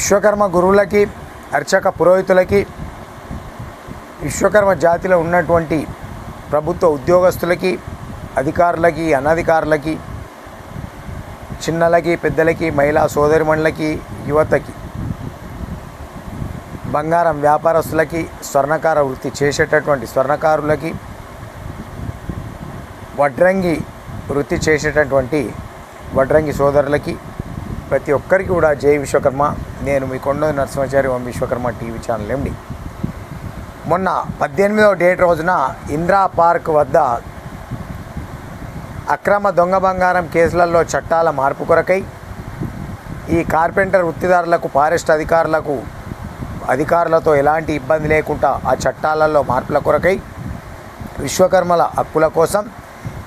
విశ్వకర్మ గురువులకి అర్చక పురోహితులకి విశ్వకర్మ జాతిలో ఉన్నటువంటి ప్రభుత్వ ఉద్యోగస్తులకి అధికారులకి అనధికారులకి చిన్నలకి పెద్దలకి మహిళా సోదరిమణులకి యువతకి బంగారం వ్యాపారస్తులకి స్వర్ణకార వృత్తి చేసేటటువంటి స్వర్ణకారులకి వడ్రంగి వృత్తి చేసేటటువంటి వడ్రంగి సోదరులకి ప్రతి ఒక్కరికి కూడా జై విశ్వకర్మ. నేను మీ Konda Narasimhachari Om Vishwakarma TV channel MD మొన్న పద్దెనిమిదవ డేట్ రోజున ఇందిరా పార్క్ వద్ద అక్రమ దొంగ బంగారం కేసులలో చట్టాల మార్పు కొరకై ఈ కార్పెంటర్ వృత్తిదారులకు ఫారెస్ట్ అధికారులకు అధికారులతో ఎలాంటి ఇబ్బంది లేకుండా ఆ చట్టాలలో మార్పుల కొరకై విశ్వకర్మల హక్కుల కోసం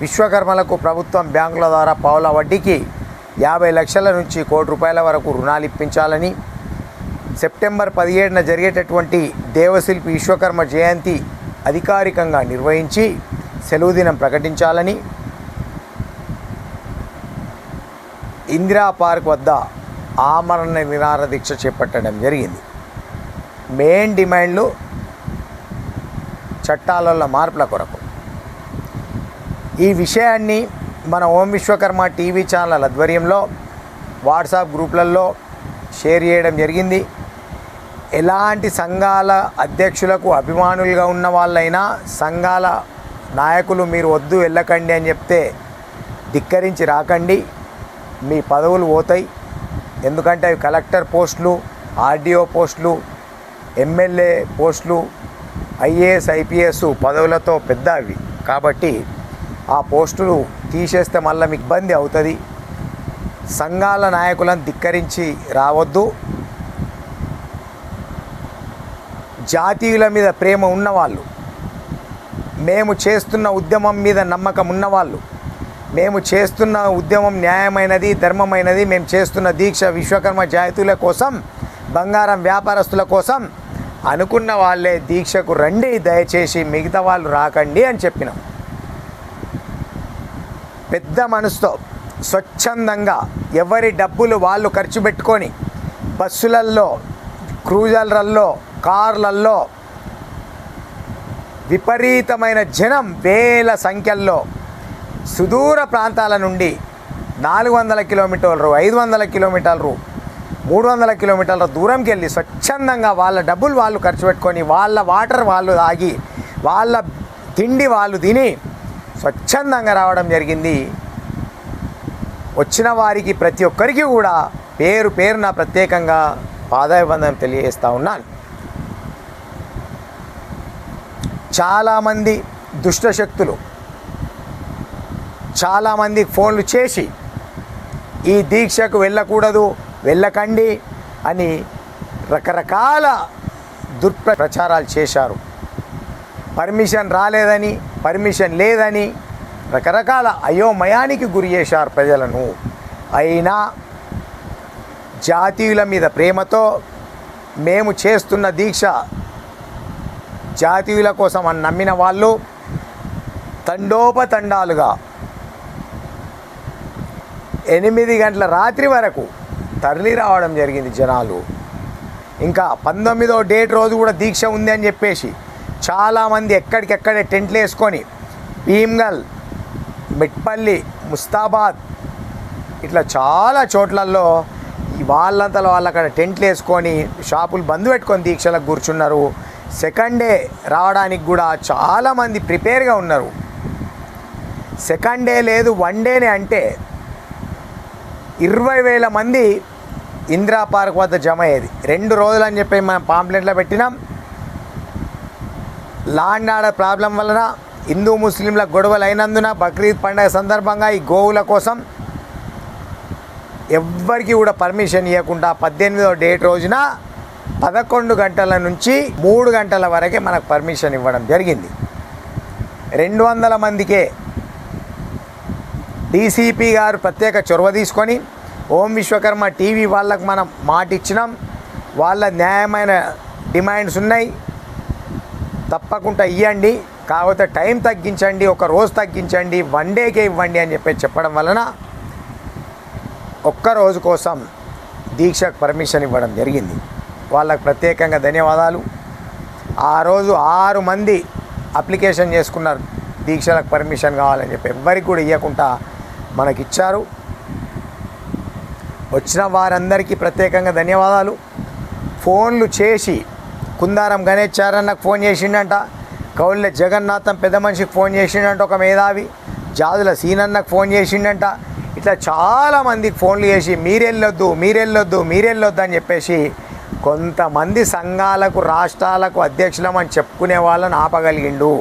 విశ్వకర్మలకు ప్రభుత్వం బ్యాంకుల ద్వారా పావుల వడ్డీకి యాభై లక్షల నుంచి కోటి రూపాయల వరకు రుణాలు ఇప్పించాలని సెప్టెంబర్ పదిహేడున జరిగేటటువంటి దేవశిల్పి విశ్వకర్మ జయంతి అధికారికంగా నిర్వహించి సెలవు దినం ప్రకటించాలని ఇందిరా పార్క్ వద్ద ఆమరణ నిరార దీక్ష చేపట్టడం జరిగింది. మెయిన్ డిమాండ్లు చట్టాలలో మార్పుల కొరకు. ఈ విషయాన్ని మన ఓం విశ్వకర్మ టీవీ ఛానల్ ఆధ్వర్యంలో వాట్సాప్ గ్రూపులలో షేర్ చేయడం జరిగింది. ఎలాంటి సంఘాల అధ్యక్షులకు అభిమానులుగా ఉన్న వాళ్ళైనా సంఘాల నాయకులు మీరు వద్దు వెళ్ళకండి అని చెప్తే ధిక్కరించి రాకండి. మీ పదవులు పోతాయి. ఎందుకంటే అవి కలెక్టర్ పోస్టులు ఆర్డీఓ పోస్టులు ఎమ్మెల్యే పోస్టులు ఐఏఎస్ ఐపీఎస్ పదవులతో పెద్ద అవి కాబట్టి ఆ పోస్టులు తీసేస్తే మళ్ళీ మీకు ఇబ్బంది అవుతుంది. సంఘాల నాయకులను ధిక్కరించి రావద్దు. జాతీయుల మీద ప్రేమ ఉన్నవాళ్ళు మేము చేస్తున్న ఉద్యమం మీద నమ్మకం ఉన్నవాళ్ళు మేము చేస్తున్న ఉద్యమం న్యాయమైనది ధర్మమైనది మేము చేస్తున్న దీక్ష విశ్వకర్మ జాతీయుల కోసం బంగారం వ్యాపారస్తుల కోసం అనుకున్న వాళ్ళే దీక్షకు రండి దయచేసి మిగతా వాళ్ళు రాకండి అని చెప్పినాం. పెద్ద మనసుతో స్వచ్ఛందంగా ఎవరి డబ్బులు వాళ్ళు ఖర్చు పెట్టుకొని బస్సులల్లో క్రూజర్లలో కార్లల్లో విపరీతమైన జనం వేల సంఖ్యల్లో సుదూర ప్రాంతాల నుండి నాలుగు వందల కిలోమీటర్లు ఐదు వందల కిలోమీటర్లు మూడు వందల కిలోమీటర్ల దూరంకి వెళ్ళి స్వచ్ఛందంగా వాళ్ళ డబ్బులు వాళ్ళు ఖర్చు పెట్టుకొని వాళ్ళ వాటర్ వాళ్ళు తాగి వాళ్ళ తిండి వాళ్ళు తిని స్వచ్ఛందంగా రావడం జరిగింది. వచ్చిన వారికి ప్రతి ఒక్కరికి కూడా పేరు పేరున ప్రత్యేకంగా పాదాభిబంధం తెలియజేస్తూ ఉన్నాను. చాలామంది దుష్టశక్తులు చాలామంది ఫోన్లు చేసి ఈ దీక్షకు వెళ్ళకూడదు వెళ్ళకండి అని రకరకాల దుర్ప్ర ప్రచారాలు చేశారు. పర్మిషన్ రాలేదని పర్మిషన్ లేదని రకరకాల అయోమయానికి గురి చేశారు ప్రజలను. అయినా జాతీయుల మీద ప్రేమతో మేము చేస్తున్న దీక్ష జాతీయుల కోసం అని నమ్మిన వాళ్ళు తండోపతండాలుగా ఎనిమిది గంటల రాత్రి వరకు తరలి రావడం జరిగింది జనాలు. ఇంకా పంతొమ్మిదో డేట్ రోజు కూడా దీక్ష ఉంది అని చెప్పేసి చాలామంది ఎక్కడికెక్కడే టెంట్లు వేసుకొని భీమ్గల్ మిట్పల్లి ముస్తాబాద్ ఇట్లా చాలా చోట్లలో వాళ్ళంతలో వాళ్ళు అక్కడ టెంట్లు వేసుకొని షాపులు బంద్ పెట్టుకొని దీక్షలకు కూర్చున్నారు. సెకండ్ డే రావడానికి కూడా చాలామంది ప్రిపేర్గా ఉన్నారు. సెకండ్ డే లేదు వన్ డేనే అంటే ఇరవై వేల మంది ఇందిరా పార్క్ వద్ద జమ అయ్యేది. రెండు రోజులు అని చెప్పి మనం పాంప్లెట్లో పెట్టినాం. లాండ్ ఆర్డర్ ప్రాబ్లం వలన హిందూ ముస్లింల గొడవలు అయినందున బక్రీద్ పండుగ సందర్భంగా ఈ గోవుల కోసం ఎవ్వరికి కూడా పర్మిషన్ ఇవ్వకుండా పద్దెనిమిదో డేట్ రోజున పదకొండు గంటల నుంచి మూడు గంటల వరకే మనకు పర్మిషన్ ఇవ్వడం జరిగింది. రెండు వందల మందికే డీసీపీ గారు ప్రత్యేక చొరవ తీసుకొని ఓం విశ్వకర్మ టీవీ వాళ్ళకు మనం మాట ఇచ్చినాం వాళ్ళ న్యాయమైన డిమాండ్స్ ఉన్నాయి. తప్పకుండా ఇవ్వండి కాకపోతే టైం తగ్గించండి ఒక రోజు తగ్గించండి వన్ డేకే ఇవ్వండి అని చెప్పి చెప్పడం వలన ఒక్క రోజు కోసం దీక్షకు పర్మిషన్ ఇవ్వడం జరిగింది. వాళ్ళకు ప్రత్యేకంగా ధన్యవాదాలు. ఆ రోజు ఆరు మంది అప్లికేషన్ చేసుకున్నారు. దీక్షలకు పర్మిషన్ కావాలని చెప్పి ఎవ్వరికి కూడా ఇవ్వకుండా మనకిచ్చారు. వచ్చిన వారందరికీ ప్రత్యేకంగా ధన్యవాదాలు. ఫోన్లు చేసి కుందారం గణేష్ చారన్నకు ఫోన్ చేసిండంట. కౌళ్ళ జగన్నాథం పెద్ద మనిషికి ఫోన్ చేసిండంట ఒక మేధావి. జాదుల సీనన్నకు ఫోన్ చేసిండంట. ఇట్లా చాలామందికి ఫోన్లు చేసి మీరెళ్ళొద్దు మీరెళ్ళొద్దు మీరెళ్ళొద్దు అని చెప్పేసి కొంతమంది సంఘాలకు రాష్ట్రాలకు అధ్యక్షులమని చెప్పుకునే వాళ్ళను ఆపగలిగిండు.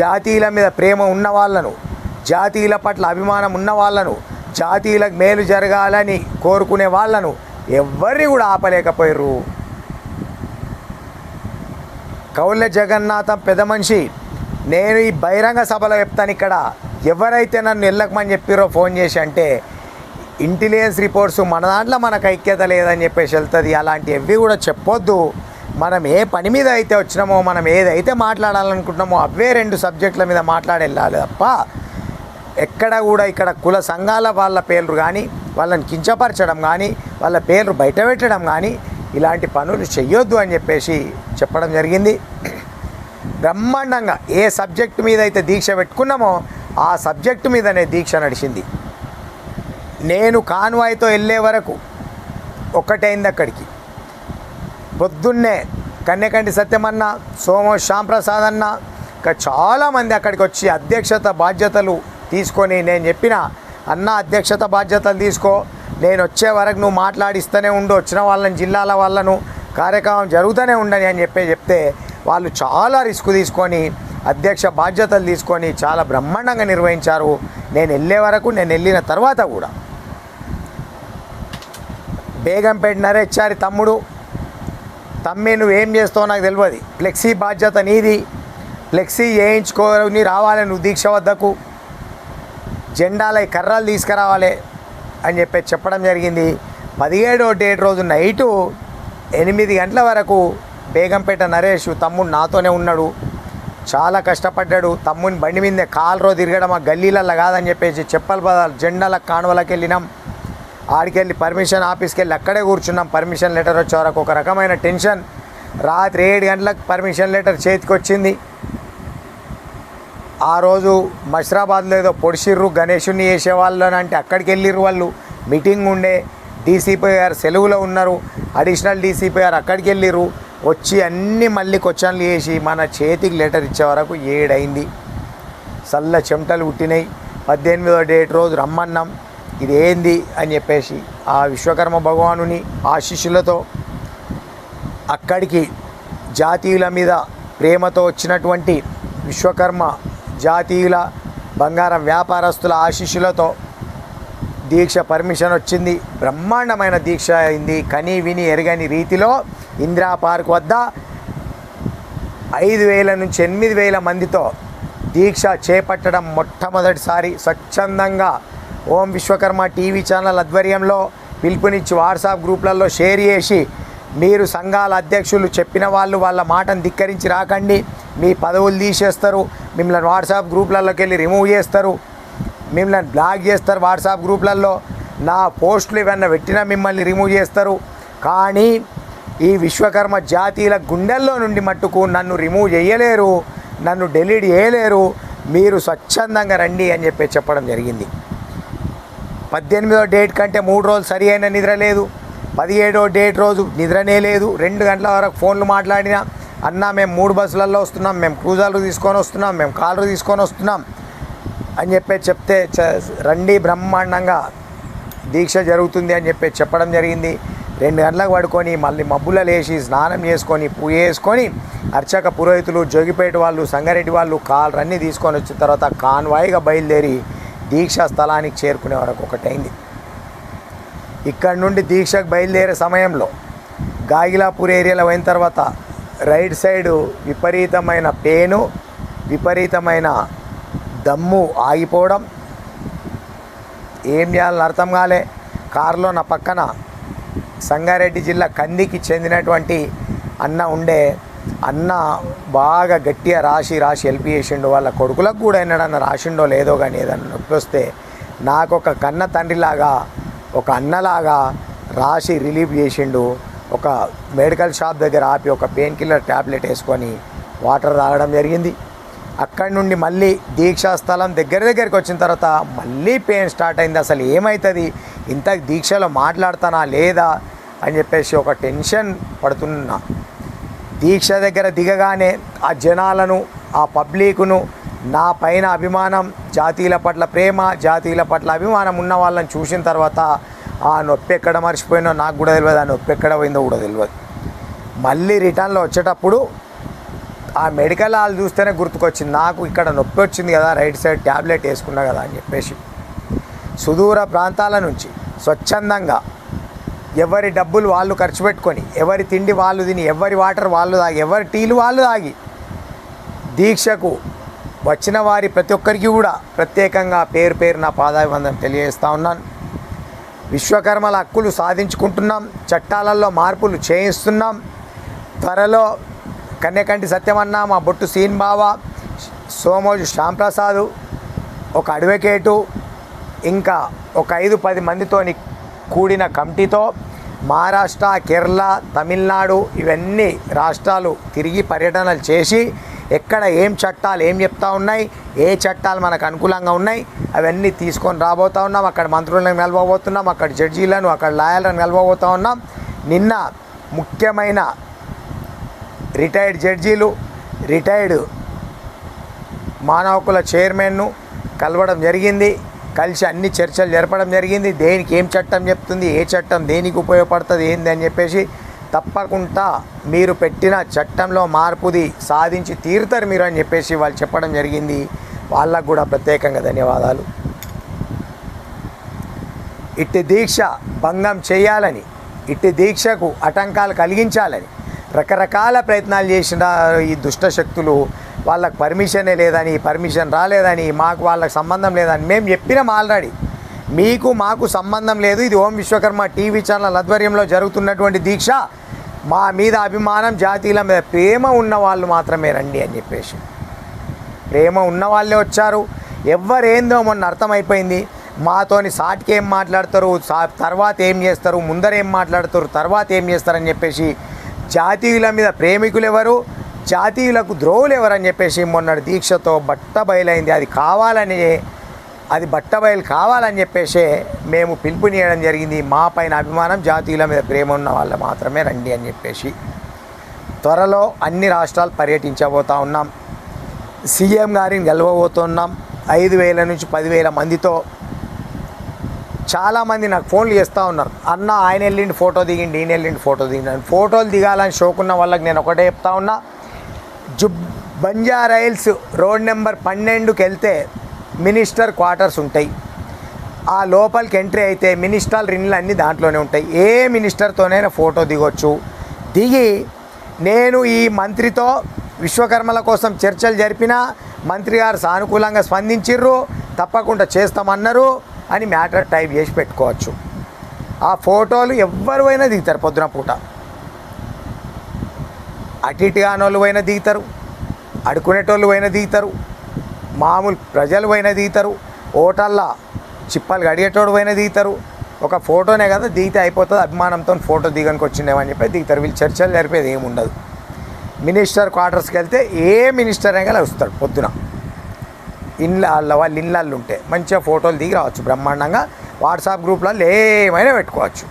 జాతీయుల మీద ప్రేమ ఉన్న వాళ్ళను జాతీయుల పట్ల అభిమానం ఉన్న వాళ్ళను జాతీయులకు మేలు జరగాలని కోరుకునే వాళ్ళను ఎవ్వరిని కూడా ఆపలేకపోయారు కౌళ్ళ జగన్నాథం పెద్ద మనిషి. నేను ఈ బహిరంగ సభలో చెప్తాను ఇక్కడ. ఎవరైతే నన్ను వెళ్ళకమని చెప్పిరో ఫోన్ చేసి అంటే ఇంటెలిజెన్స్ రిపోర్ట్స్ మన దాంట్లో మనకు ఐక్యత లేదని చెప్పేసి వెళ్తుంది. అలాంటివి కూడా చెప్పొద్దు. మనం ఏ పని మీద అయితే వచ్చినామో మనం ఏదైతే మాట్లాడాలనుకుంటున్నామో అవే రెండు సబ్జెక్టుల మీద మాట్లాడెళ్ళాలి తప్ప ఎక్కడ కూడా ఇక్కడ కుల సంఘాల వాళ్ళ పేర్లు కానీ వాళ్ళని కించపరచడం కానీ వాళ్ళ పేర్లు బయట పెట్టడం కానీ ఇలాంటి పనులు చెయ్యొద్దు అని చెప్పేసి చెప్పడం జరిగింది. బ్రహ్మాండంగా ఏ సబ్జెక్టు మీద అయితే దీక్ష పెట్టుకున్నామో ఆ సబ్జెక్టు మీదనే దీక్ష నడిచింది. నేను కాన్వాయ్తో వెళ్ళే వరకు ఒక్కటైంది అక్కడికి. పొద్దున్నే కన్యకంటి సత్యమన్న సోమో శ్యాంప్రసాద్ అన్న ఇంకా చాలామంది అక్కడికి వచ్చి అధ్యక్షత బాధ్యతలు తీసుకొని నేను చెప్పిన అన్న అధ్యక్షత బాధ్యతలు తీసుకో నేను వచ్చే వరకు నువ్వు మాట్లాడిస్తూనే ఉండు. వచ్చిన వాళ్ళని జిల్లాల వాళ్ళను కార్యక్రమం జరుగుతూనే ఉండని అని చెప్పి చెప్తే వాళ్ళు చాలా రిస్క్ తీసుకొని అధ్యక్ష బాధ్యతలు తీసుకొని చాలా బ్రహ్మాండంగా నిర్వహించారు. నేను వెళ్ళే వరకు నేను వెళ్ళిన తర్వాత కూడా. బేగంపేట నరేచ్చారి తమ్ముడు తమ్మి నువ్వేం చేస్తావు నాకు తెలియదు ఫ్లెక్సీ బాధ్యత నీది. ఫ్లెక్సీ వేయించుకోని రావాలి నువ్వు దీక్ష వద్దకు. జెండాల కర్రలు తీసుకురావాలి. అని చెప్పి చెప్పడం జరిగింది. పదిహేడో డేట్ రోజు నైటు ఎనిమిది గంటల వరకు బేగంపేట నరేష్ తమ్ముడు నాతోనే ఉన్నాడు. చాలా కష్టపడ్డాడు. తమ్ముని బండి మీదే కాలు తిరగడం ఆ గల్లీలల్లో కాదని చెప్పేసి చెప్పల పదాలు జెండాల కాణువలకు వెళ్ళినాం. ఆడికెళ్ళి పర్మిషన్ ఆఫీస్కి వెళ్ళి అక్కడే కూర్చున్నాం. పర్మిషన్ లెటర్ వచ్చే వరకు ఒక రకమైన టెన్షన్. రాత్రి ఏడు గంటలకు పర్మిషన్ లెటర్ చేతికి వచ్చింది ఆ రోజు మషరాబాద్లో ఏదో పొడిచిర్రు గణేషుని వేసేవాళ్ళు అని అంటే అక్కడికి వెళ్ళిర్రు వాళ్ళు. మీటింగ్ ఉండే డీసీపీ గారు సెలవులో ఉన్నారు. అడిషనల్ డీసీపీ గారు అక్కడికి వెళ్ళిర్రు వచ్చి అన్ని మళ్ళీ క్వశ్చన్లు చేసి మన చేతికి లెటర్ ఇచ్చే వరకు ఏడైంది. చల్ల చెమటలు పుట్టినాయి పద్దెనిమిదో డేట్ రోజు రమ్మన్నాం. ఇది ఏంది అని చెప్పేసి ఆ విశ్వకర్మ భగవానుని ఆశీస్సులతో అక్కడికి జాతీయుల మీద ప్రేమతో వచ్చినటువంటి విశ్వకర్మ జాతీయుల బంగారం వ్యాపారస్తుల ఆశీస్సులతో దీక్ష పర్మిషన్ వచ్చింది. బ్రహ్మాండమైన దీక్ష అయింది. కని విని ఎరగని రీతిలో ఇందిరా పార్క్ వద్ద ఐదు వేల నుంచి ఎనిమిది వేల మందితో దీక్ష చేపట్టడం మొట్టమొదటిసారి స్వచ్ఛందంగా ఓం విశ్వకర్మ టీవీ ఛానల్ ఆధ్వర్యంలో పిలుపునిచ్చి వాట్సాప్ గ్రూప్లలో షేర్ చేసి మీరు సంఘాల అధ్యక్షులు చెప్పిన వాళ్ళు వాళ్ళ మాటను ధిక్కరించి రాకండి. మీ పదవులు తీసేస్తారు. మిమ్మల్ని వాట్సాప్ గ్రూప్లలోకి వెళ్ళి రిమూవ్ చేస్తారు. మిమ్మల్ని బ్లాక్ చేస్తారు వాట్సాప్ గ్రూప్లలో. నా పోస్టులు ఏమన్నా పెట్టినా మిమ్మల్ని రిమూవ్ చేస్తారు. కానీ ఈ విశ్వకర్మ జాతీయుల గుండెల్లో నుండి మట్టుకు నన్ను రిమూవ్ చేయలేరు. నన్ను డెలీట్ చేయలేరు. మీరు స్వచ్ఛందంగా రండి అని చెప్పి చెప్పడం జరిగింది. పద్దెనిమిదో డేట్ కంటే మూడు రోజులు సరి అయిన నిద్ర లేదు. పదిహేడో డేట్ రోజు నిద్రనే లేదు. రెండు గంటల వరకు ఫోన్లు మాట్లాడినా అన్న మేము మూడు బస్సులలో వస్తున్నాం మేము క్రూజాలు తీసుకొని వస్తున్నాం మేము కాళ్ళు తీసుకొని వస్తున్నాం అని చెప్పి చెప్తే చ- రండి బ్రహ్మాండంగా దీక్ష జరుగుతుంది అని చెప్పి చెప్పడం జరిగింది. రెండు గంటలకు పడుకొని మళ్ళీ మబ్బుల లేచి స్నానం చేసుకొని పూజ చేసుకొని అర్చక పురోహితులు జోగిపేట వాళ్ళు సంగారెడ్డి వాళ్ళు కాలు అన్నీ తీసుకొని వచ్చిన తర్వాత కాన్వాయిగా బయలుదేరి దీక్షా స్థలానికి చేరుకునే వరకు ఒకటైంది. ఇక్కడ నుండి దీక్షకు బయలుదేరే సమయంలో గాగిలాపూర్ ఏరియాలో పోయిన తర్వాత రైట్ సైడు విపరీతమైన పెయిను విపరీతమైన దమ్ము ఆగిపోవడం. ఏం చేయాలని అర్థం కాలే. కారులో నా పక్కన సంగారెడ్డి జిల్లా కందికి చెందినటువంటి అన్న ఉండే. అన్న బాగా గట్టిగా రాసి రాసి హెల్ప్ చేసిండు. వాళ్ళ కొడుకులకు కూడా ఎన్నడన్నా రాసిండో లేదో కానీ ఏదన్నా నొప్పి వస్తే నాకు ఒక కన్న తండ్రిలాగా ఒక అన్నలాగా రాసి రిలీఫ్ చేసిండు. ఒక మెడికల్ షాప్ దగ్గర ఆపి ఒక పెయిన్ కిల్లర్ ట్యాబ్లెట్ వేసుకొని వాటర్ తాగడం జరిగింది. అక్కడి నుండి మళ్ళీ దీక్షా స్థలం దగ్గర దగ్గరికి వచ్చిన తర్వాత మళ్ళీ పెయిన్ స్టార్ట్ అయింది. అసలు ఏమవుతుంది ఇంత దీక్షలో మాట్లాడతానా లేదా? అని చెప్పేసి ఒక టెన్షన్ పడుతున్నా. దీక్ష దగ్గర దిగగానే ఆ జనాలను ఆ పబ్లిక్ను నా పైన అభిమానం జాతీయుల పట్ల ప్రేమ జాతీయుల పట్ల అభిమానం ఉన్న వాళ్ళని చూసిన తర్వాత ఆ నొప్పి ఎక్కడ మర్చిపోయినో నాకు కూడా తెలియదు ఆ నొప్పి ఎక్కడ పోయిందో కూడా తెలియదు మళ్ళీ రిటర్న్లో వచ్చేటప్పుడు ఆ మెడికల్ హాల్ చూస్తేనే గుర్తుకొచ్చింది నాకు ఇక్కడ నొప్పి వచ్చింది కదా రైట్ సైడ్ ట్యాబ్లెట్ వేసుకున్నా కదా అని చెప్పేసి. సుదూర ప్రాంతాల నుంచి స్వచ్ఛందంగా ఎవరి డబ్బులు వాళ్ళు ఖర్చు పెట్టుకొని ఎవరి తిండి వాళ్ళు తిని ఎవరి వాటర్ వాళ్ళు తాగి ఎవరి టీలు వాళ్ళు తాగి దీక్షకు వచ్చిన వారి ప్రతి ఒక్కరికి కూడా ప్రత్యేకంగా పేరు పేరు నా పాదాభివందనం తెలియజేస్తూ ఉన్నాను. విశ్వకర్మల హక్కులు సాధించుకుంటున్నాం. చట్టాలలో మార్పులు చేయిస్తున్నాం. త్వరలో కన్యకంటి సత్యమన్న మా బొట్టు సీన్ బావ సోమోజు శ్యాంప్రసాదు ఒక అడ్వకేటు ఇంకా ఒక ఐదు పది మందితోని కూడిన కమిటీతో మహారాష్ట్ర కేరళ తమిళనాడు ఇవన్నీ రాష్ట్రాలు తిరిగి పర్యటనలు చేసి ఎక్కడ ఏం చట్టాలు ఏం చెప్తా ఉన్నాయి ఏ చట్టాలు మనకు అనుకూలంగా ఉన్నాయి అవన్నీ తీసుకొని రాబోతా ఉన్నాం. అక్కడ మంత్రులను నిలవబోతున్నాం అక్కడ జడ్జీలను అక్కడ లాయర్లను నిలవబోతూ ఉన్నాం. నిన్న ముఖ్యమైన రిటైర్డ్ జడ్జీలు రిటైర్డ్ మానవకుల చైర్మన్ను కలవడం జరిగింది. కలిసి అన్ని చర్చలు జరపడం జరిగింది. దేనికి ఏం చట్టం చెప్తుంది ఏ చట్టం దేనికి ఉపయోగపడుతుంది ఏంది అని చెప్పేసి తప్పకుండా మీరు పెట్టిన చట్టంలో మార్పుది సాధించి తీరుతారు మీరు అని చెప్పేసి వాళ్ళు చెప్పడం జరిగింది. వాళ్ళకు కూడా ప్రత్యేకంగా ధన్యవాదాలు. ఇట్టి దీక్ష భంగం చేయాలని ఇట్టి దీక్షకు ఆటంకాలు కలిగించాలని రకరకాల ప్రయత్నాలు చేసిన ఈ దుష్ట శక్తులు వాళ్ళకి పర్మిషనే లేదని పర్మిషన్ రాలేదని మాకు వాళ్ళకి సంబంధం లేదని మేము చెప్పినాం ఆల్రెడీ మీకు మాకు సంబంధం లేదు. ఇది ఓం విశ్వకర్మ టీవీ ఛానల్ ఆధ్వర్యంలో జరుగుతున్నటువంటి దీక్ష. మా మీద అభిమానం జాతీయుల మీద ప్రేమ ఉన్న వాళ్ళు మాత్రమే రండి అని చెప్పేసి. ప్రేమ ఉన్న వాళ్ళే వచ్చారు. ఎవరేందో మొన్న అర్థమైపోయింది. మాతోని సాటికి ఏం మాట్లాడతారు? సా తర్వాత ఏం చేస్తారు? ముందర ఏం మాట్లాడతారు? తర్వాత ఏం చేస్తారని చెప్పేసి జాతీయుల మీద ప్రేమికులు ఎవరు జాతీయులకు ద్రోవులు ఎవరు అని చెప్పేసి మొన్నటి దీక్షతో బట్ట బయలైంది. అది కావాలని అది బట్ట బయలు కావాలని చెప్పేసి మేము పిలుపునియడం జరిగింది. మా పైన అభిమానం జాతీయుల మీద ప్రేమ ఉన్న వాళ్ళు మాత్రమే రండి అని చెప్పేసి త్వరలో అన్ని రాష్ట్రాలు పర్యటించబోతా ఉన్నాం. సీఎం గారిని గెలవబోతున్నాం. ఐదు వేల నుంచి పదివేల మందితో చాలామంది నాకు ఫోన్లు చేస్తూ ఉన్నారు. అన్న ఆయన వెళ్ళిండి ఫోటో దిగిండి ఈయన వెళ్ళిండి ఫోటో దిగిండి ఫోటోలు దిగాలని షోకున్న వాళ్ళకి నేను ఒకటే చెప్తా ఉన్నా. జుబ్ బంజారా రోడ్ నెంబర్ పన్నెండుకి వెళ్తే మినిస్టర్ క్వార్టర్స్ ఉంటాయి. ఆ లోపలికి ఎంట్రీ అయితే మినిస్టర్ రిన్లు అన్నీ దాంట్లోనే ఉంటాయి. ఏ మినిస్టర్తోనైనా ఫోటో దిగొచ్చు. దిగి నేను ఈ మంత్రితో విశ్వకర్మల కోసం చర్చలు జరిపినా మంత్రి గారు సానుకూలంగా స్పందించిర్రు తప్పకుండా చేస్తామన్నారు అని మ్యాటర్ టైప్ చేసి పెట్టుకోవచ్చు. ఆ ఫోటోలు ఎవ్వరు అయినా దిగుతారు పొద్దున పూట. అటు ఇటు కానోళ్ళు పోయినా దిగుతారు. అడుకునేటోళ్ళు పోయినా దిగుతారు. మామూలు ప్రజలు పోయిన దిగుతారు ఓటల్లా చిప్పలు గడిగేటోడు పోయిన దిగుతారు ఒక ఫోటోనే కదా దిగితే అయిపోతుంది అభిమానంతో ఫోటో దిగనికి వచ్చిండేమని చెప్పి దిగుతారు వీళ్ళు చర్చలు జరిపేది ఏమి ఉండదు మినిస్టర్ క్వార్టర్స్కి వెళ్తే ఏ మినిస్టర్ అయినా వస్తాడు పొద్దున. ఇండ్ల వాళ్ళ వాళ్ళ ఇళ్ళల్లో ఉంటే మంచిగా ఫోటోలు దిగి రావచ్చు బ్రహ్మాండంగా వాట్సాప్ గ్రూప్లలో ఏమైనా పెట్టుకోవచ్చు.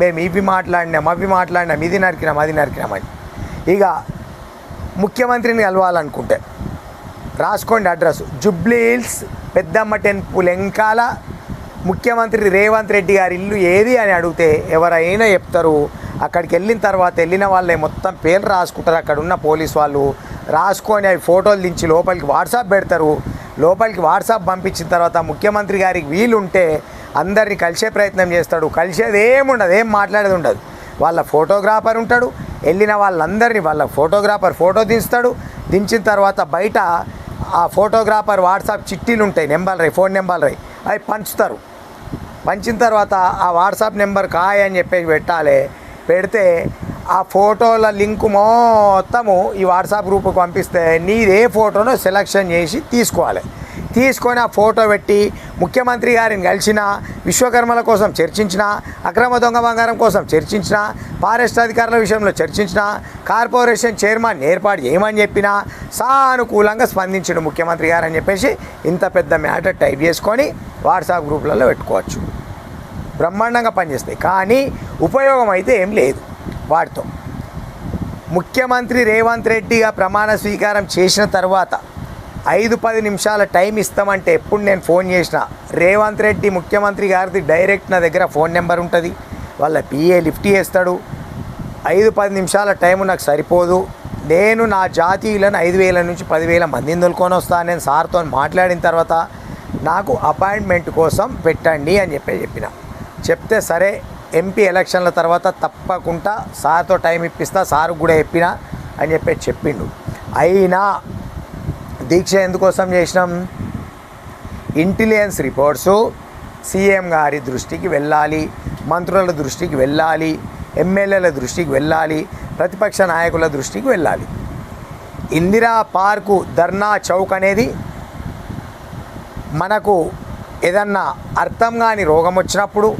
మేము ఇవి మాట్లాడినాం అవి మాట్లాడినాం ఇది నరికినాం అది నరికినామని ఇక ముఖ్యమంత్రిని కలవాలనుకుంటే రాసుకోండి అడ్రస్. జుబ్లీ హిల్స్ పెద్దమ్మ టెంపుల్ వెంకాల ముఖ్యమంత్రి రేవంత్ రెడ్డి గారి ఇల్లు ఏది అని అడిగితే ఎవరైనా చెప్తారు. అక్కడికి వెళ్ళిన తర్వాత వెళ్ళిన వాళ్ళే మొత్తం పేర్లు రాసుకుంటారు. అక్కడ ఉన్న పోలీస్ వాళ్ళు రాసుకొని అవి ఫోటోలు దించి లోపలికి వాట్సాప్ పెడతారు. లోపలికి వాట్సాప్ పంపించిన తర్వాత ముఖ్యమంత్రి గారికి వీలుంటే అందరిని కలిసే ప్రయత్నం చేస్తాడు. కలిసేది ఏముండదు ఏం మాట్లాడేది ఉండదు. వాళ్ళ ఫోటోగ్రాఫర్ ఉంటాడు. వెళ్ళిన వాళ్ళందరినీ వాళ్ళ ఫోటోగ్రాఫర్ ఫోటో తీస్తాడు. దించిన తర్వాత బయట ఆ ఫోటోగ్రాఫర్ వాట్సాప్ చిట్టీలు ఉంటాయి నెంబర్ రై ఫోన్ నెంబర్ రై అవి పంచుతారు. పంచిన తర్వాత ఆ వాట్సాప్ నెంబర్ కాయ్ అని చెప్పేసి పెట్టాలి పెడితే ఆ ఫోటోల లింకు మొత్తము ఈ వాట్సాప్ గ్రూప్కి పంపిస్తే నీదే ఫోటోను సెలెక్షన్ చేసి తీసుకోవాలి. తీసుకొని ఆ ఫోటో పెట్టి ముఖ్యమంత్రి గారిని కలిసిన విశ్వకర్మల కోసం చర్చించిన అక్రమ దొంగ బంగారం కోసం చర్చించిన ఫారెస్ట్ అధికారుల విషయంలో చర్చించిన కార్పొరేషన్ చైర్మన్ ఏర్పాటు చేయమని చెప్పినా సానుకూలంగా స్పందించడు ముఖ్యమంత్రి గారు అని చెప్పేసి ఇంత పెద్ద మ్యాటర్ టైప్ చేసుకొని వాట్సాప్ గ్రూపులలో పెట్టుకోవచ్చు. బ్రహ్మాండంగా పనిచేస్తాయి. కానీ ఉపయోగం అయితే ఏం లేదు వాటితో. ముఖ్యమంత్రి రేవంత్ రెడ్డిగా ప్రమాణ స్వీకారం చేసిన తర్వాత ఐదు పది నిమిషాల టైం ఇస్తామంటే ఎప్పుడు నేను ఫోన్ చేసిన. రేవంత్ రెడ్డి ముఖ్యమంత్రి గారిది డైరెక్ట్ నా దగ్గర ఫోన్ నెంబర్ ఉంటుంది. వాళ్ళ పిఏ లిఫ్ట్ చేస్తాడు. ఐదు పది నిమిషాల టైం నాకు సరిపోదు. నేను నా జాతీయులను ఐదు వేల నుంచి పదివేల మందిని దొలుకొని వస్తాను నేను సార్తో మాట్లాడిన తర్వాత నాకు అపాయింట్మెంట్ కోసం పెట్టండి అని చెప్పి చెప్పిన. చెప్తే సరే ఎంపీ ఎలక్షన్ల తర్వాత తప్పకుండా సార్తో టైం ఇప్పిస్తా సారు కూడా చెప్పిన అని చెప్పి చెప్పిండు. అయినా దీక్ష ఎందుకోసం చేసినాం? ఇంటెలిజెన్స్ రిపోర్ట్సు సీఎం గారి దృష్టికి వెళ్ళాలి మంత్రుల దృష్టికి వెళ్ళాలి ఎమ్మెల్యేల దృష్టికి వెళ్ళాలి ప్రతిపక్ష నాయకుల దృష్టికి వెళ్ళాలి. ఇందిరా పార్కు ధర్నా చౌక్ అనేది మనకు ఏదన్నా అర్థం కాని రోగం వచ్చినప్పుడు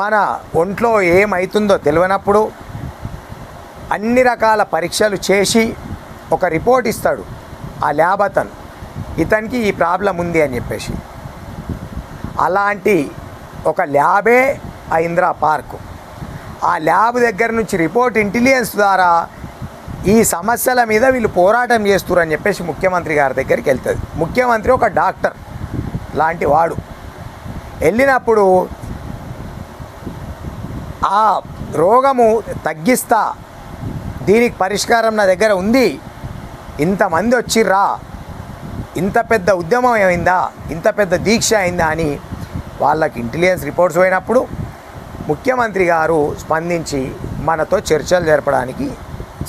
మన ఒంట్లో ఏమవుతుందో తెలియనప్పుడు అన్ని రకాల పరీక్షలు చేసి ఒక రిపోర్ట్ ఇస్తాడు. ఆ ల్యాబ్ అతను. ఇతనికి ఈ ప్రాబ్లం ఉంది అని చెప్పేసి. అలాంటి ఒక ల్యాబే ఆ ఇందిరా పార్కు. ఆ ల్యాబ్ దగ్గర నుంచి రిపోర్ట్ ఇంటెలిజెన్స్ ద్వారా ఈ సమస్యల మీద వీళ్ళు పోరాటం చేస్తున్నారు అని చెప్పేసి ముఖ్యమంత్రి గారి దగ్గరికి వెళ్తుంది. ముఖ్యమంత్రి ఒక డాక్టర్ లాంటి వాడు. వెళ్ళినప్పుడు ఆ రోగము తగ్గిస్తా దీనికి పరిష్కారం నా దగ్గర ఉంది ఇంతమంది వచ్చిర్రా ఇంత పెద్ద ఉద్యమం అయిందా ఇంత పెద్ద దీక్ష అయిందా అని వాళ్ళకి ఇంటెలిజెన్స్ రిపోర్ట్స్ పోయినప్పుడు ముఖ్యమంత్రి గారు స్పందించి మనతో చర్చలు జరపడానికి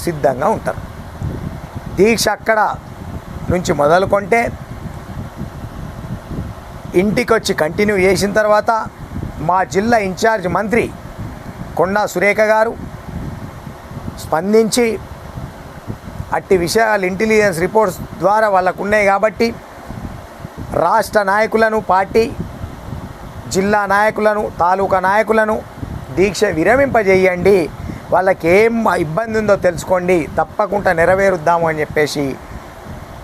సిద్ధంగా ఉంటారు. దీక్ష అక్కడ నుంచి మొదలుకొంటే ఇంటికి వచ్చి కంటిన్యూ చేసిన తర్వాత మా జిల్లా ఇన్ఛార్జ్ మంత్రి కొండా సురేఖ గారు స్పందించి అట్టి విషయాలు ఇంటెలిజెన్స్ రిపోర్ట్స్ ద్వారా వాళ్ళకు ఉన్నాయి కాబట్టి రాష్ట్ర నాయకులను పార్టీ జిల్లా నాయకులను తాలూకా నాయకులను దీక్ష విరమింపజేయండి. వాళ్ళకి ఏం ఇబ్బంది ఉందో తెలుసుకోండి. తప్పకుండా నెరవేరుద్దాము అని చెప్పేసి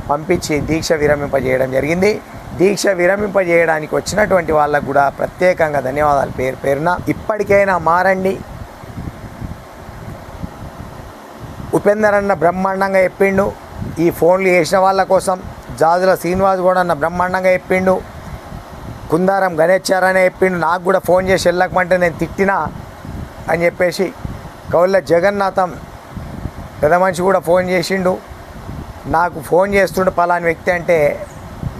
పంపించి దీక్ష విరమింపజేయడం జరిగింది. దీక్ష విరమింపజేయడానికి వచ్చినటువంటి వాళ్ళకు కూడా ప్రత్యేకంగా ధన్యవాదాలు పేరు పేరున. ఇప్పటికైనా మారండి. ఉపేందర్ అన్న బ్రహ్మాండంగా చెప్పిండు. ఈ ఫోన్లు చేసిన వాళ్ళ కోసం జాజుల శ్రీనివాస్ కూడా అన్న బ్రహ్మాండంగా చెప్పిండు. కుందారం గణేశారనే చెప్పిండు. నాకు కూడా ఫోన్ చేసి వెళ్ళకమంటే నేను తిట్టినా అని చెప్పేసి కౌళ్ళ జగన్నాథం పెద్ద మనిషి కూడా ఫోన్ చేసిండు. నాకు ఫోన్ చేస్తుండే పలాని వ్యక్తి అంటే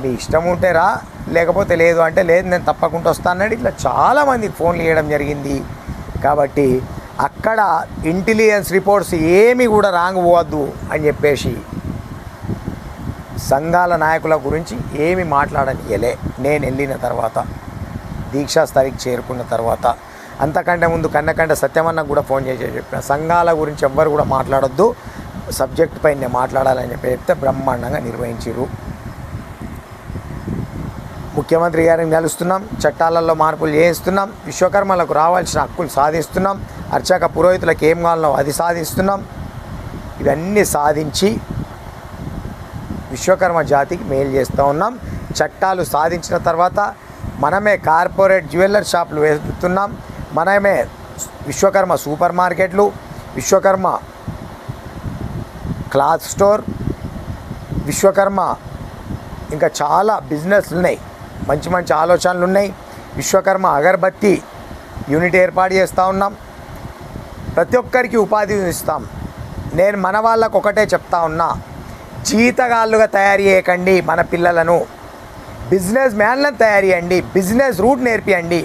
మీ ఇష్టం ఉంటే రా లేకపోతే లేదు అంటే లేదు నేను తప్పకుండా వస్తానని ఇట్లా చాలామందికి ఫోన్లు చేయడం జరిగింది. కాబట్టి అక్కడ ఇంటెలిజెన్స్ రిపోర్ట్స్ ఏమి కూడా రాంగ్ పోవద్దు అని చెప్పేసి సంఘాల నాయకుల గురించి ఏమి మాట్లాడనియలే నేను వెళ్ళిన తర్వాత దీక్షాస్తరికి చేరుకున్న తర్వాత అంతకంటే ముందు కన్నకంట సత్యమన్న కూడా ఫోన్ చేసి చెప్పిన సంఘాల గురించి ఎవ్వరు కూడా మాట్లాడొద్దు సబ్జెక్ట్ పైన మాట్లాడాలని చెప్పి చెప్తే బ్రహ్మాండంగా నిర్వహించారు ముఖ్యమంత్రి గారిని కలుస్తున్నాం చట్టాలలో మార్పులు చేయిస్తున్నాం విశ్వకర్మలకు రావాల్సిన హక్కులు సాధిస్తున్నాం అర్చక పురోహితులకు ఏం కావాలో అది సాధిస్తున్నాం. ఇవన్నీ సాధించి విశ్వకర్మ జాతికి మేలు చేస్తూ ఉన్నాం. చట్టాలు సాధించిన తర్వాత మనమే కార్పొరేట్ జ్యువెలర్ షాపులు వేస్తున్నాం. మనమే విశ్వకర్మ సూపర్ మార్కెట్లు విశ్వకర్మ క్లాత్ స్టోర్ విశ్వకర్మ ఇంకా చాలా బిజినెస్లు ఉన్నాయి. మంచి మంచి ఆలోచనలు ఉన్నాయి. విశ్వకర్మ అగరబత్తి యూనిట్ ఏర్పాటు చేస్తూ ఉన్నాం. ప్రతి ఒక్కరికి ఉపాధి ఇస్తాం. నేను మన వాళ్ళకు ఒకటే చెప్తా ఉన్నా జీతగాళ్ళుగా తయారు చేయకండి మన పిల్లలను. బిజినెస్ మ్యాన్లను తయారు చేయండి బిజినెస్ రూట్ నేర్పియండి.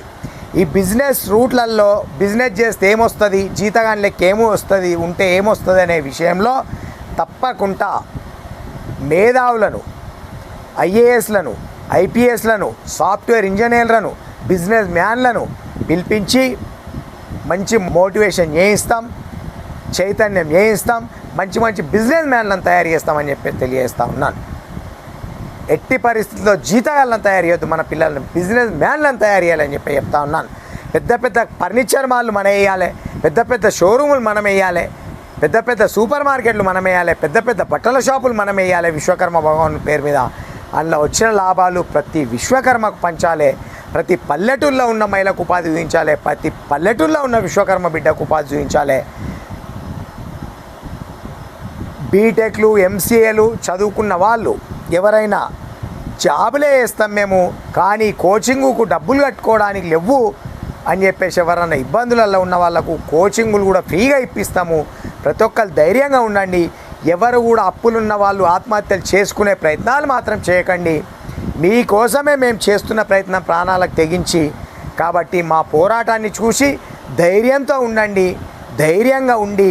ఈ బిజినెస్ రూట్లలో బిజినెస్ చేస్తే ఏమొస్తుంది జీతగాళ్ళకి ఏమో వస్తుంది ఉంటే ఏమొస్తుంది అనే విషయంలో తప్పకుండా మేధావులను ఐఏఎస్లను ఐపీఎస్లను సాఫ్ట్వేర్ ఇంజనీర్లను బిజినెస్ మ్యాన్లను పిలిపించి మంచి మోటివేషన్ చేయిస్తాం చైతన్యం చేయిస్తాం మంచి మంచి బిజినెస్ మ్యాన్లను తయారు చేస్తామని చెప్పి తెలియజేస్తా ఉన్నాను. ఎట్టి పరిస్థితుల్లో జీతగాళ్ళని తయారు చేయొద్దు మన పిల్లల్ని బిజినెస్ మ్యాన్లను తయారు చేయాలని చెప్పి చెప్తా ఉన్నాను. పెద్ద పెద్ద ఫర్నిచర్ మాల్లు మనం వేయాలి పెద్ద పెద్ద షోరూములు మనం వేయాలి పెద్ద పెద్ద సూపర్ మార్కెట్లు మనం వేయాలి పెద్ద పెద్ద బట్టల షాపులు మనం వేయాలి. విశ్వకర్మ భగవాన్ పేరు మీద అందులో వచ్చిన లాభాలు ప్రతి విశ్వకర్మకు పంచాలి. ప్రతి పల్లెటూళ్ళలో ఉన్న మహిళకు ఉపాధి చూపించాలి ప్రతి పల్లెటూళ్ళలో ఉన్న విశ్వకర్మ బిడ్డకు ఉపాధి చూపించాలి. బీటెక్లు ఎంసీఏలు చదువుకున్న వాళ్ళు ఎవరైనా జాబులే వేస్తాం మేము కానీ కోచింగుకు డబ్బులు కట్టుకోవడానికి లేవు అని చెప్పేసి ఎవరన్నా ఇబ్బందులలో ఉన్న వాళ్ళకు కోచింగులు కూడా ఫ్రీగా ఇప్పిస్తాము. ప్రతి ఒక్కరు ధైర్యంగా ఉండండి. ఎవరు కూడా అప్పులున్న వాళ్ళు ఆత్మహత్యలు చేసుకునే ప్రయత్నాలు మాత్రం చేయకండి. మీకోసమే మేము చేస్తున్న ప్రయత్నం ప్రాణాలకు తెగించి కాబట్టి మా పోరాటాన్ని చూసి ధైర్యంతో ఉండండి ధైర్యంగా ఉండి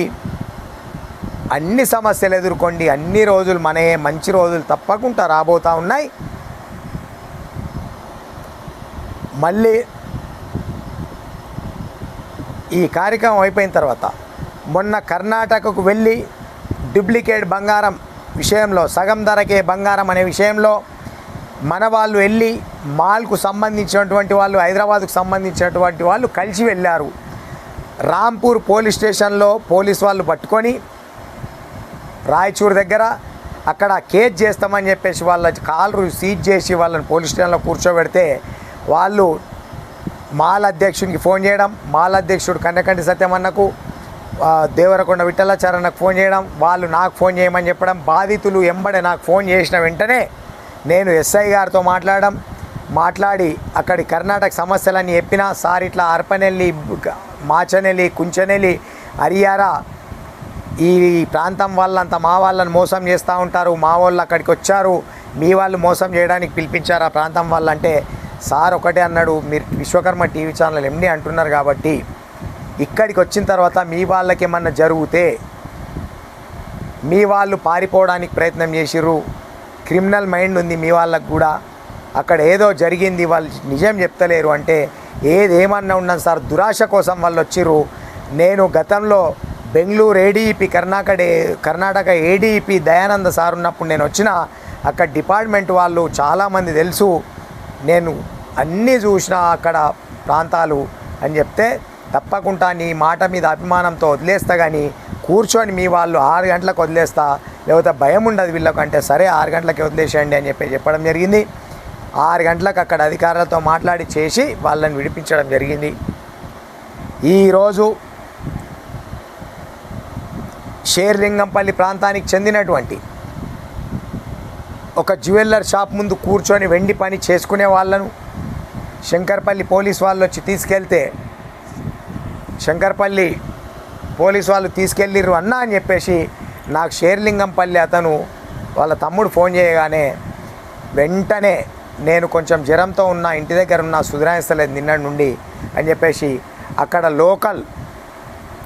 అన్ని సమస్యలు ఎదుర్కోండి అన్ని రోజులు మనే మంచి రోజులు తప్పకుండా రాబోతూ ఉన్నాయి. మళ్ళీ ఈ కార్యక్రమం అయిపోయిన తర్వాత మొన్న కర్ణాటకకు వెళ్ళి డూప్లికేట్ బంగారం విషయంలో సగం ధరకే బంగారం అనే విషయంలో మన వాళ్ళు వెళ్ళి మాల్కు సంబంధించినటువంటి వాళ్ళు హైదరాబాద్కు సంబంధించినటువంటి వాళ్ళు కలిసి వెళ్ళారు. రాంపూర్ పోలీస్ స్టేషన్లో పోలీస్ వాళ్ళు పట్టుకొని రాయచూర్ దగ్గర అక్కడ కేజ్ చేస్తామని చెప్పేసి వాళ్ళ కాలు సీజ్ చేసి వాళ్ళని పోలీస్ స్టేషన్లో కూర్చోబెడితే వాళ్ళు మాల్ అధ్యక్షునికి ఫోన్ చేయడం మాల్ అధ్యక్షుడు కన్నకంటి సత్యమన్నకు దేవరకొండ విఠలాచారన్నకు ఫోన్ చేయడం వాళ్ళు నాకు ఫోన్ చేయమని చెప్పడం బాధితులు ఎంబడే నాకు ఫోన్ చేసిన వెంటనే నేను ఎస్ఐ గారితో మాట్లాడడం మాట్లాడి అక్కడి కర్ణాటక సమస్యలన్నీ చెప్పిన సార్ ఇట్లా అర్పనెల్లి మాచనెల్లి కుంచనెల్లి హరియారా ఈ ప్రాంతం వాళ్ళంతా మా వాళ్ళని మోసం చేస్తూ ఉంటారు మా వాళ్ళు అక్కడికి వచ్చారు మీ వాళ్ళు మోసం చేయడానికి పిలిపించారు ఆ ప్రాంతం వాళ్ళంటే సార్ ఒకటే అన్నాడు మీరు విశ్వకర్మ టీవీ ఛానల్ ఎండి అంటున్నారు కాబట్టి ఇక్కడికి వచ్చిన తర్వాత మీ వాళ్ళకి ఏమన్నా జరిగితే మీ వాళ్ళు పారిపోవడానికి ప్రయత్నం చేసిర్రు క్రిమినల్ మైండ్ ఉంది మీ వాళ్ళకు కూడా. అక్కడ ఏదో జరిగింది వాళ్ళు నిజం చెప్తలేరు అంటే ఏది ఏమన్నా ఉన్నాను సార్ దురాశ కోసం వాళ్ళు వచ్చిర్రు. నేను గతంలో Bengaluru ADEP Karnataka Karnataka ADEP Dayananda sir ఉన్నప్పుడు నేను వచ్చిన అక్కడ డిపార్ట్మెంట్ వాళ్ళు చాలామంది తెలుసు. నేను అన్నీ చూసిన అక్కడ ప్రాంతాలు అని చెప్తే తప్పకుండా నీ మాట మీద అభిమానంతో వదిలేస్తా కానీ కూర్చొని మీ వాళ్ళు ఆరు గంటలకు వదిలేస్తా. లేకపోతే భయం ఉండదు వీళ్ళకు అంటే సరే ఆరు గంటలకి వదిలేసేయండి అని చెప్పి చెప్పడం జరిగింది. ఆరు గంటలకు అక్కడ అధికారులతో మాట్లాడి చేసి వాళ్ళని విడిపించడం జరిగింది. ఈరోజు షేర్లింగంపల్లి ప్రాంతానికి చెందినటువంటి ఒక జ్యువెల్లర్ షాప్ ముందు కూర్చొని వెండి పని చేసుకునే వాళ్ళను శంకర్పల్లి పోలీస్ వాళ్ళు వచ్చి తీసుకెళ్తే శంకర్పల్లి పోలీస్ వాళ్ళు తీసుకెళ్ళిర్రు అన్నా అని చెప్పేసి నాకు షేర్లింగంపల్లి అతను వాళ్ళ తమ్ముడు ఫోన్ చేయగానే వెంటనే నేను కొంచెం జ్వరంతో ఉన్న ఇంటి దగ్గర ఉన్న సుధరాయిస్తలేదు నిన్నటి నుండి అని చెప్పేసి అక్కడ లోకల్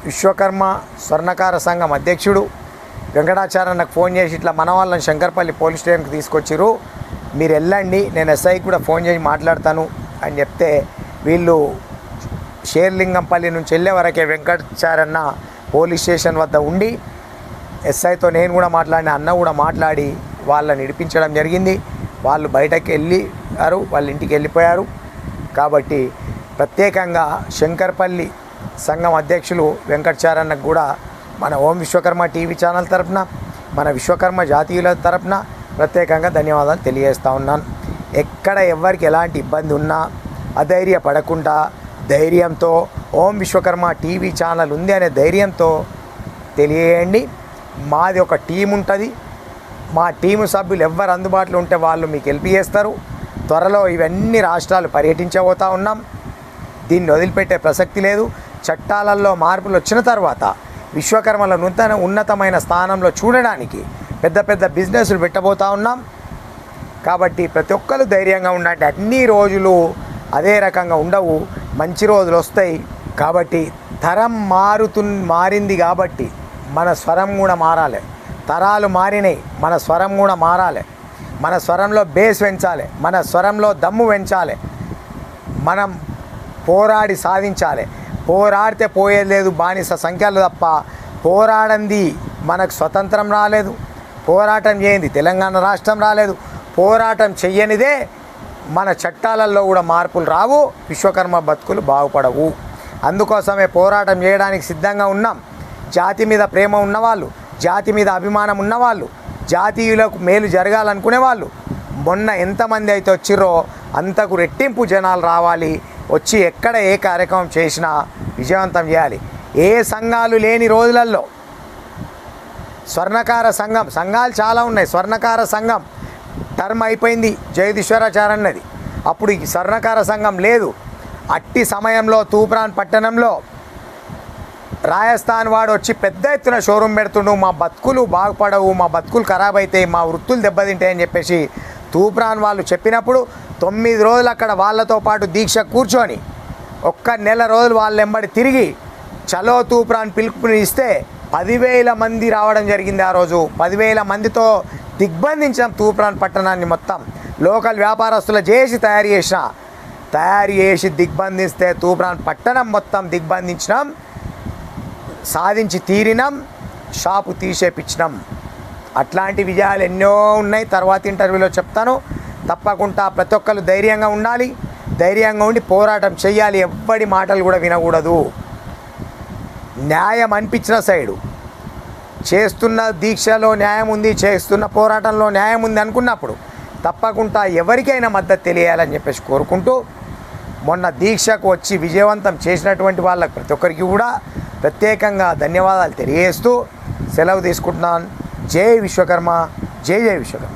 విశ్వకర్మ స్వర్ణకార సంఘం అధ్యక్షుడు వెంకటాచార్య నాకు ఫోన్ చేసి ఇట్లా మన వాళ్ళని శంకర్పల్లి పోలీస్ స్టేషన్కి తీసుకొచ్చిర్రు. మీరు వెళ్ళండి నేను ఎస్ఐకి కూడా ఫోన్ చేసి మాట్లాడతాను అని చెప్తే వీళ్ళు షేర్లింగంపల్లి నుంచి వెళ్ళే వరకే వెంకటాచారన్న పోలీస్ స్టేషన్ వద్ద ఉండి ఎస్ఐతో నేను కూడా మాట్లాడిన అన్న కూడా మాట్లాడి వాళ్ళని ఇడిపించడం జరిగింది. వాళ్ళు బయటకు వెళ్ళారు వాళ్ళ ఇంటికి వెళ్ళిపోయారు. కాబట్టి ప్రత్యేకంగా శంకర్పల్లి సంఘం అధ్యక్షులు వెంకటాచారన్నకు కూడా మన ఓం విశ్వకర్మ టీవీ ఛానల్ తరపున మన విశ్వకర్మ జాతీయుల తరపున ప్రత్యేకంగా ధన్యవాదాలు తెలియజేస్తూ ఉన్నాను. ఎక్కడ ఎవరికి ఎలాంటి ఇబ్బంది ఉన్నా అధైర్యపడకుండా ధైర్యంతో ఓం విశ్వకర్మ టీవీ ఛానల్ ఉంది అనే ధైర్యంతో తెలియజేయండి. మాది ఒక టీం ఉంటుంది. మా టీము సభ్యులు ఎవరు అందుబాటులో ఉంటే వాళ్ళు మీకు హెల్ప్ చేస్తారు. త్వరలో ఇవన్నీ రాష్ట్రాలు పర్యటించబోతా ఉన్నాం. దీన్ని వదిలిపెట్టే ప్రసక్తి లేదు. చట్టాలలో మార్పులు వచ్చిన తర్వాత విశ్వకర్మల నూతన ఉన్నతమైన స్థానంలో చూడడానికి పెద్ద పెద్ద బిజినెస్లు పెట్టబోతా ఉన్నాం. కాబట్టి ప్రతి ఒక్కరు ధైర్యంగా ఉండండి. అన్ని రోజులు అదే రకంగా ఉండవు. మంచి రోజులు వస్తాయి. కాబట్టి తరం మారుతు మారింది కాబట్టి మన స్వరం కూడా మారాలి. తరాలు మారినాయి మన స్వరం కూడా మారాలి. మన స్వరంలో బేస్ పెంచాలి. మన స్వరంలో దమ్ము పెంచాలి. మనం పోరాడి సాధించాలి. పోరాడితే పోయేది లేదు బానిస సంఖ్యలు తప్ప. పోరాడంది మనకు స్వతంత్రం రాలేదు. పోరాటం చేయింది తెలంగాణ రాష్ట్రం రాలేదు. పోరాటం చెయ్యనిదే మన చట్టాలలో కూడా మార్పులు రావు. విశ్వకర్మ బతుకులు బాగుపడవు. అందుకోసమే పోరాటం చేయడానికి సిద్ధంగా ఉన్నాం. జాతి మీద ప్రేమ ఉన్నవాళ్ళు జాతి మీద అభిమానం ఉన్నవాళ్ళు జాతీయులకు మేలు జరగాలనుకునే వాళ్ళు మొన్న ఎంతమంది అయితే వచ్చిరో అంతకు రెట్టింపు జనాలు రావాలి వచ్చి ఎక్కడ ఏ కార్యక్రమం చేసినా విజయవంతం చేయాలి. ఏ సంఘాలు లేని రోజులలో స్వర్ణకార సంఘం సంఘాలు చాలా ఉన్నాయి. స్వర్ణకార సంఘం టర్మ్ అయిపోయింది జయదీశ్వరాచారన్నది అప్పుడు ఈ స్వర్ణకార సంఘం లేదు. అట్టి సమయంలో తూప్రాన్ పట్టణంలో రాజస్థాన్ వాడు వచ్చి పెద్ద ఎత్తున షోరూమ్ పెడుతుండు. మా బతుకులు బాగుపడవు మా బతుకులు ఖరాబ్ అవుతాయి మా వృత్తులు దెబ్బతింటాయని చెప్పేసి తూప్రాన్ వాళ్ళు చెప్పినప్పుడు తొమ్మిది రోజులు అక్కడ వాళ్ళతో పాటు దీక్ష కూర్చొని ఒక్క నెల రోజులు వాళ్ళ వెంబడి తిరిగి చలో తూప్రాన్ పిలుపుని ఇస్తే పదివేల మంది రావడం జరిగింది ఆ రోజు. పదివేల మందితో దిగ్బంధించాం తూప్రాన్ పట్టణాన్ని మొత్తం లోకల్ వ్యాపారస్తులు చేసి తయారు చేసిన తయారు చేసి దిగ్బంధిస్తే తూప్రాన్ పట్టణం మొత్తం దిగ్బంధించినాం. సాధించి తీరినాం షాపు తీసేపించినాం అట్లాంటి విజయాలు ఎన్నో ఉన్నాయి. తర్వాత ఇంటర్వ్యూలో చెప్తాను. తప్పకుండా ప్రతి ఒక్కరు ధైర్యంగా ఉండాలి. ధైర్యంగా ఉండి పోరాటం చేయాలి ఎవ్వడి మాటలు కూడా వినకూడదు. న్యాయం అనిపించిన సైడు. చేస్తున్న దీక్షలో న్యాయం ఉంది చేస్తున్న పోరాటంలో న్యాయం ఉంది అనుకున్నప్పుడు తప్పకుండా ఎవరికైనా మద్దతు తెలియాలని చెప్పేసి కోరుకుంటూ మొన్న దీక్షకు వచ్చి విజయవంతం చేసినటువంటి వాళ్ళకి ప్రతి ఒక్కరికి కూడా ప్రత్యేకంగా ధన్యవాదాలు తెలియజేస్తూ సెలవు తీసుకుంటున్నాను. జై విశ్వకర్మ జై జై విశ్వకర్మ.